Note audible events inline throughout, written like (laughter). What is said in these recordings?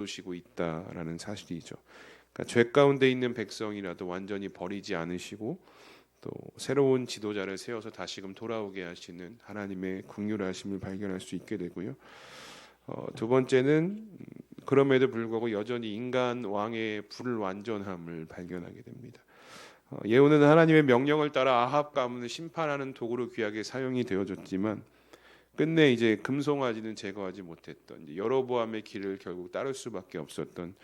두시고 있다라는 사실이죠. 그러니까 죄 가운데 있는 백성이라도 완전히 버리지 않으시고 또 새로운 지도자를 세워서 다시금 돌아오게 하시는 하나님의 긍휼하심을 발견할 수 있게 되고요. 어, 두 번째는 음, 그럼에도 불구하고 여전히 인간 왕의 불완전함을 발견하게 됩니다. 어, 예후는 하나님의 명령을 따라 아합 가문을 심판하는 도구로 귀하게 사용이 되어졌지만 끝내 이제 금송아지는 제거하지 못했던 여로보암의 길을 결국 따를 수밖에 없었던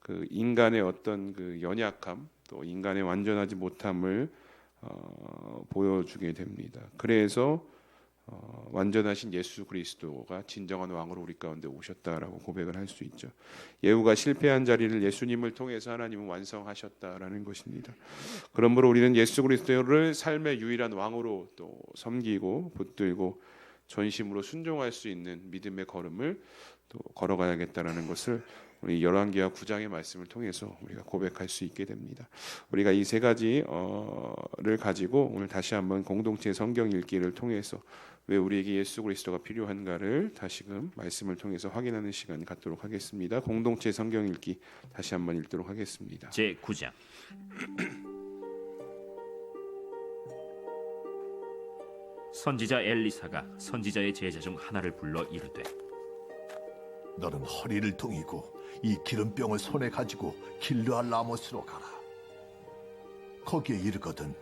그 인간의 어떤 그 연약함 또 인간의 완전하지 못함을 어, 보여주게 됩니다. 그래서 어, 완전하신 예수 그리스도가 진정한 왕으로 우리 가운데 오셨다라고 고백을 할 수 있죠. 예후가 실패한 자리를 예수님을 통해서 하나님은 완성하셨다라는 것입니다. 그러므로 우리는 예수 그리스도를 삶의 유일한 왕으로 또 섬기고 붙들고 전심으로 순종할 수 있는 믿음의 걸음을 또 걸어가야겠다라는 것을 우리 열왕기하 9장의 말씀을 통해서 우리가 고백할 수 있게 됩니다. 우리가 이 세 가지를 가지고 오늘 다시 한번 공동체 성경 읽기를 통해서 왜 우리에게 예수 그리스도가 필요한가를 다시금 말씀을 통해서 확인하는 시간 갖도록 하겠습니다. 공동체 성경 읽기 다시 한번 읽도록 하겠습니다. 제 9장 (clears throat) 선지자 엘리사가 선지자의 제자 중 하나를 불러 이르되 너는 허리를 동이고 이 기름병을 손에 가지고 길르알 라모스로 가라. 거기에 이르거든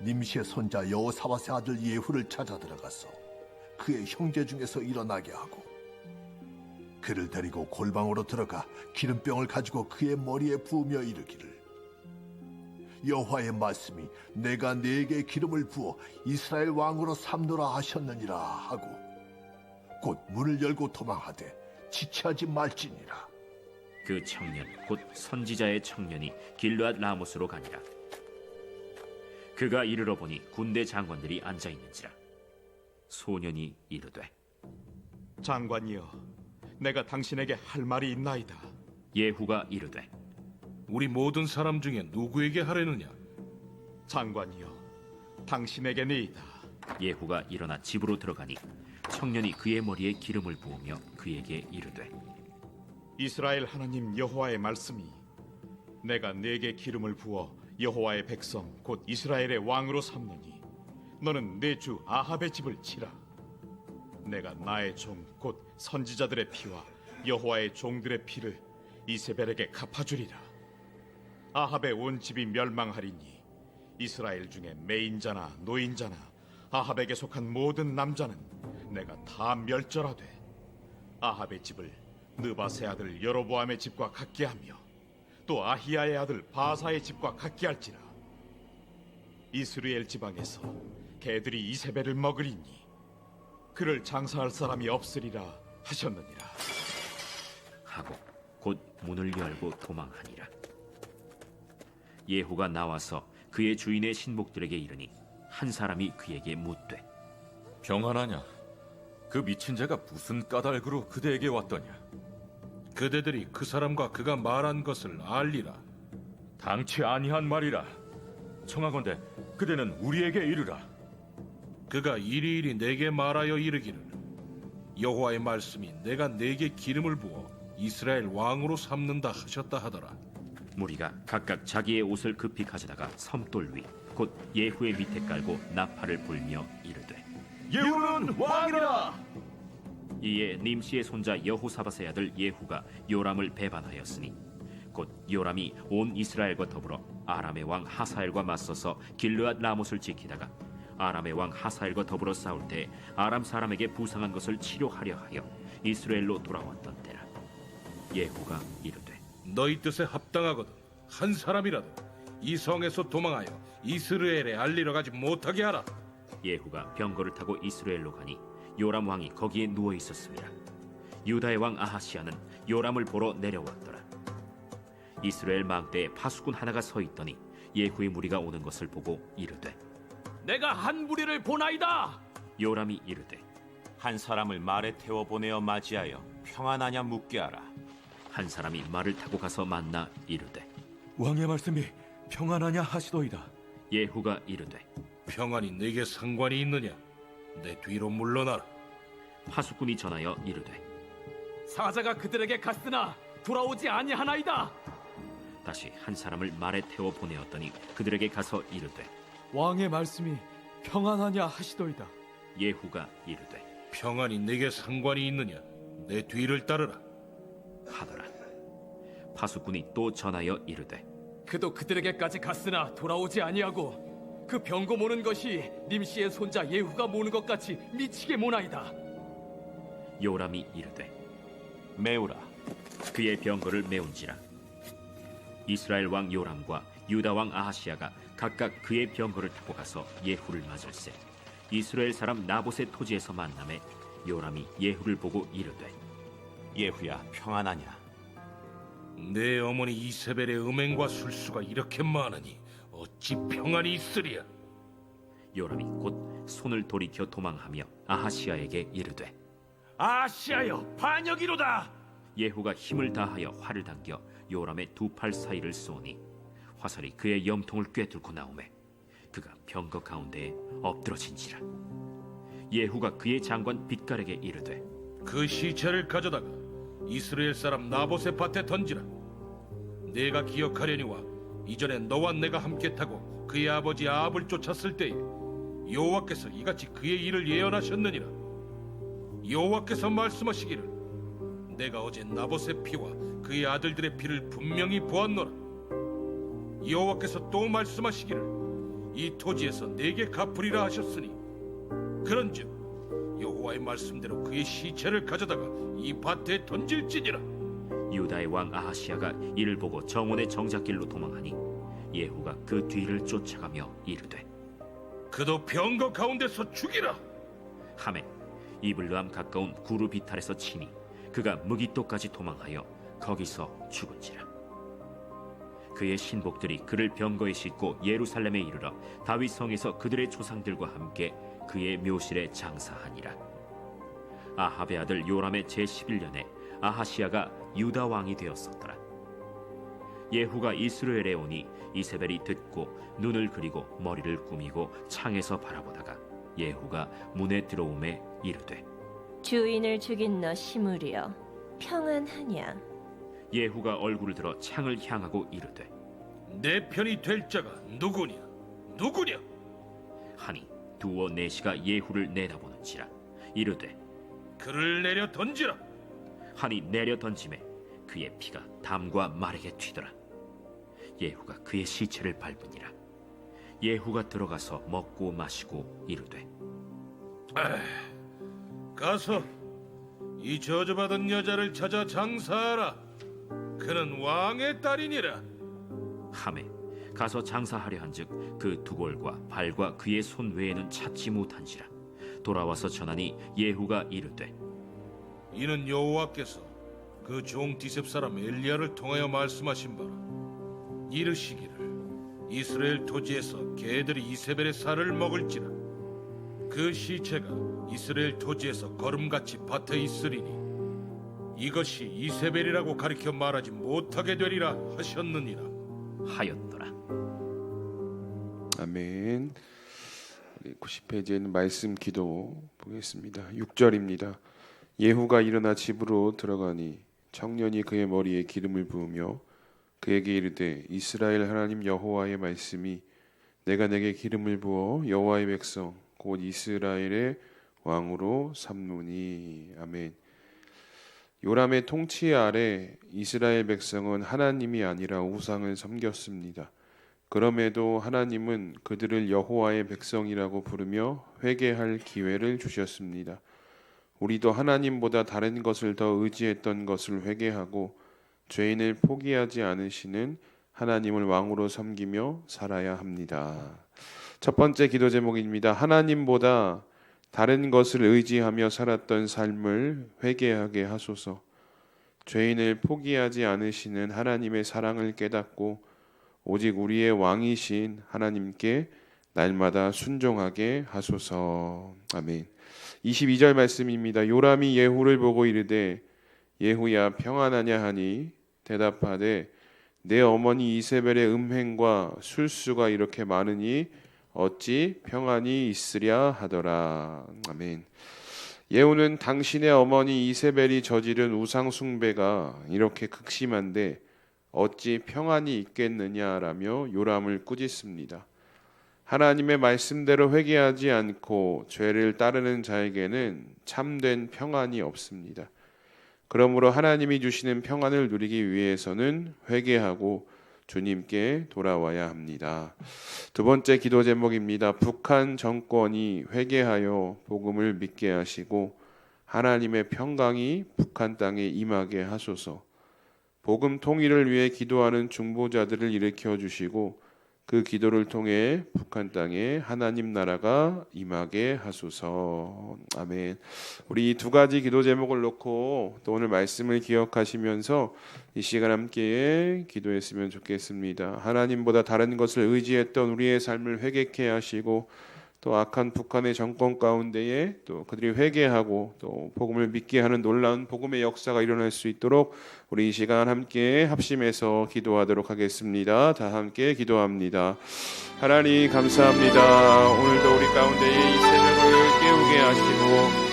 님시의 손자 여호사밧의 아들 예후를 찾아 들어가서 그의 형제 중에서 일어나게 하고 그를 데리고 골방으로 들어가 기름병을 가지고 그의 머리에 부으며 이르기를 여호와의 말씀이 내가 네게 기름을 부어 이스라엘 왕으로 삼노라 하셨느니라 하고 곧 문을 열고 도망하되 지체하지 말지니라. 그 청년 곧 선지자의 청년이 길르앗 라모스로 가니라. 그가 이르러 보니 군대 장관들이 앉아 있는지라. 소년이 이르되 장관이여, 내가 당신에게 할 말이 있나이다. 예후가 이르되 우리 모든 사람 중에 누구에게 하려느냐? 장관이여, 당신에게니이다. 예후가 일어나 집으로 들어가니 청년이 그의 머리에 기름을 부으며 그에게 이르되 이스라엘 하나님 여호와의 말씀이 내가 네게 기름을 부어 여호와의 백성 곧 이스라엘의 왕으로 삼느니 너는 내 주 아합의 집을 치라. 내가 나의 종 곧 선지자들의 피와 여호와의 종들의 피를 이세벨에게 갚아주리라. 아합의 온 집이 멸망하리니 이스라엘 중에 매인자나 노인자나 아합에게 속한 모든 남자는 내가 다 멸절하되 아합의 집을 느바세 아들 여로보암의 집과 같게 하며 또 아히야의 아들 바사의 집과 같게 할지라 이스라엘 지방에서 개들이 이세벨을 먹으리니 그를 장사할 사람이 없으리라 하셨느니라 하고 곧 문을 열고 도망하니라. 예후가 나와서 그의 주인의 신복들에게 이르니 한 사람이 그에게 묻되 평안하냐? 그 미친 자가 무슨 까닭으로 그대에게 왔더냐? 그대들이 그 사람과 그가 말한 것을 알리라. 당치 아니한 말이라. 청하건대 그대는 우리에게 이르라. 그가 이리이리 내게 말하여 이르기를 여호와의 말씀이 내가 내게 기름을 부어 이스라엘 왕으로 삼는다 하셨다 하더라. 무리가 각각 자기의 옷을 급히 가져다가 섬돌 위 곧 예후의 밑에 깔고 나팔을 불며 이르되 예후는 왕이라. 이에 님시의 손자 여호사밧의 아들 예후가 요람을 배반하였으니 곧 요람이 온 이스라엘과 더불어 아람의 왕 하사엘과 맞서서 길르앗 라못을 지키다가 아람의 왕 하사엘과 더불어 싸울 때 아람 사람에게 부상한 것을 치료하려 하여 이스라엘로 돌아왔던 때라 예후가 이르되 너희 뜻에 합당하거든 한 사람이라도 이 성에서 도망하여 이스라엘에 알리러 가지 못하게 하라. 예후가 병거를 타고 이스라엘로 가니 요람 왕이 거기에 누워 있었습니다. 유다의 왕 아하시아는 요람을 보러 내려왔더라. 이스라엘 망대에 파수꾼 하나가 서 있더니 예후의 무리가 오는 것을 보고 이르되 내가 한 무리를 보나이다. 요람이 이르되 한 사람을 말에 태워 보내어 맞이하여 평안하냐 묻게 하라. 한 사람이 말을 타고 가서 만나 이르되 왕의 말씀이 평안하냐 하시도이다. 예후가 이르되 평안이 내게 상관이 있느냐? 내 뒤로 물러나라. 파수꾼이 전하여 이르되 사자가 그들에게 갔으나 돌아오지 아니하나이다. 다시 한 사람을 말에 태워 보내었더니 그들에게 가서 이르되 왕의 말씀이 평안하냐 하시도이다. 예후가 이르되 평안이 내게 상관이 있느냐? 내 뒤를 따르라. 파수꾼이 또 전하여 이르되 그도 그들에게까지 갔으나 돌아오지 아니하고 그 병거 모는 것이 님씨의 손자 예후가 모는 것 같이 미치게 모나이다. 요람이 이르되 메우라. 그의 병거를 메운지라 이스라엘 왕 요람과 유다 왕 아하시아가 각각 그의 병거를 타고 가서 예후를 맞을세 이스라엘 사람 나봇의 토지에서 만남에 요람이 예후를 보고 이르되 예후야 평안하냐? 내 어머니 이세벨의 음행과 술수가 이렇게 많으니 어찌 평안이 있으랴? 요람이 곧 손을 돌이켜 도망하며 아하시아에게 이르되 아시아여 반역이로다. 예후가 힘을 다하여 활을 당겨 요람의 두 팔 사이를 쏘니 화살이 그의 염통을 꿰뚫고 나오매 그가 병거 가운데에 엎드러진지라 예후가 그의 장관 빛깔에게 이르되 그 시체를 가져다가 이스라엘 사람 나봇의 밭에 던지라. 내가 기억하려니와 이전에 너와 내가 함께 타고 그의 아버지 아합을 쫓았을 때에 여호와께서 이같이 그의 일을 예언하셨느니라. 여호와께서 말씀하시기를 내가 어제 나봇의 피와 그의 아들들의 피를 분명히 보았노라. 여호와께서 또 말씀하시기를 이 토지에서 내게 갚으리라 하셨으니 그런즉 여호와의 말씀대로 그의 시체를 가져다가 이 밭에 던질지니라. 유다의 왕 아하시아가 이를 보고 정원의 정작길로 도망하니 예후가 그 뒤를 쫓아가며 이르되 그도 병거 가운데서 죽이라. 함에 이블르함 가까운 구루 비탈에서 치니 그가 무기토까지 도망하여 거기서 죽은지라 그의 신복들이 그를 병거에 싣고 예루살렘에 이르러 다윗 성에서 그들의 조상들과 함께 그의 묘실에 장사하니라 아합의 아들 요람의 제 11년에 아하시아가 유다 왕이 되었었더라 예후가 이스라엘에 오니 이세벨이 듣고 눈을 그리고 머리를 꾸미고 창에서 바라보다가 예후가 문에 들어오매 이르되 주인을 죽인 너 시므리여 평안하냐 예후가 얼굴을 들어 창을 향하고 이르되 내 편이 될 자가 누구냐? 누구냐? 하니 두어 내시가 예후를 내다보는지라 이르되 그를 내려 던지라. 하니 내려 던짐에 그의 피가 담과 말에게 튀더라 예후가 그의 시체를 밟으니라 예후가 들어가서 먹고 마시고 이르되 가서 이 저주받은 여자를 찾아 장사하라. 그는 왕의 딸이니라. 함에 가서 장사하려 한즉 그 두골과 발과 그의 손 외에는 찾지 못한지라 돌아와서 전하니 예후가 이르되 이는 여호와께서 그 종 디셉 사람 엘리야를 통하여 말씀하신 바라. 이르시기를 이스라엘 토지에서 개들이 이세벨의 살을 먹을지라. 그 시체가 이스라엘 토지에서 걸음같이 밭에 있으리니 이것이 이세벨이라고 가리켜 말하지 못하게 되리라 하셨느니라. 하였더라 아멘. 우리 90페이지에는 말씀 기도 보겠습니다. 6절입니다. 예후가 일어나 집으로 들어가니 청년이 그의 머리에 기름을 부으며 그에게 이르되 이스라엘 하나님 여호와의 말씀이 내가 내게 기름을 부어 여호와의 백성 곧 이스라엘의 왕으로 삼노니 아멘. 요람의 통치 아래 이스라엘 백성은 하나님이 아니라 우상을 섬겼습니다. 그럼에도 하나님은 그들을 여호와의 백성이라고 부르며 회개할 기회를 주셨습니다. 우리도 하나님보다 다른 것을 더 의지했던 것을 회개하고 죄인을 포기하지 않으시는 하나님을 왕으로 섬기며 살아야 합니다. 첫 번째 기도 제목입니다. 하나님보다 다른 것을 의지하며 살았던 삶을 회개하게 하소서. 죄인을 포기하지 않으시는 하나님의 사랑을 깨닫고 오직 우리의 왕이신 하나님께 날마다 순종하게 하소서. 아멘. 22절 말씀입니다. 요람이 예후를 보고 이르되 예후야 평안하냐 하니 대답하되 내 어머니 이세벨의 음행과 술수가 이렇게 많으니 어찌 평안이 있으랴 하더라. 아멘. 예후는 당신의 어머니 이세벨이 저지른 우상 숭배가 이렇게 극심한데 어찌 평안이 있겠느냐라며 요람을 꾸짖습니다. 하나님의 말씀대로 회개하지 않고 죄를 따르는 자에게는 참된 평안이 없습니다. 그러므로 하나님이 주시는 평안을 누리기 위해서는 회개하고 주님께 돌아와야 합니다. 두 번째 기도 제목입니다. 북한 정권이 회개하여 복음을 믿게 하시고 하나님의 평강이 북한 땅에 임하게 하소서. 복음 통일을 위해 기도하는 중보자들을 일으켜 주시고 그 기도를 통해 북한 땅에 하나님 나라가 임하게 하소서. 아멘. 우리 이두 가지 기도 제목을 놓고 또 오늘 말씀을 기억하시면서 이 시간 함께 기도했으면 좋겠습니다. 하나님보다 다른 것을 의지했던 우리의 삶을 회개케 하시고 또 악한 북한의 정권 가운데에 또 그들이 회개하고 또 복음을 믿게 하는 놀라운 복음의 역사가 일어날 수 있도록 우리 이 시간 함께 합심해서 기도하도록 하겠습니다. 다 함께 기도합니다. 하나님 감사합니다. 오늘도 우리 가운데에 이 새벽을 깨우게 하시고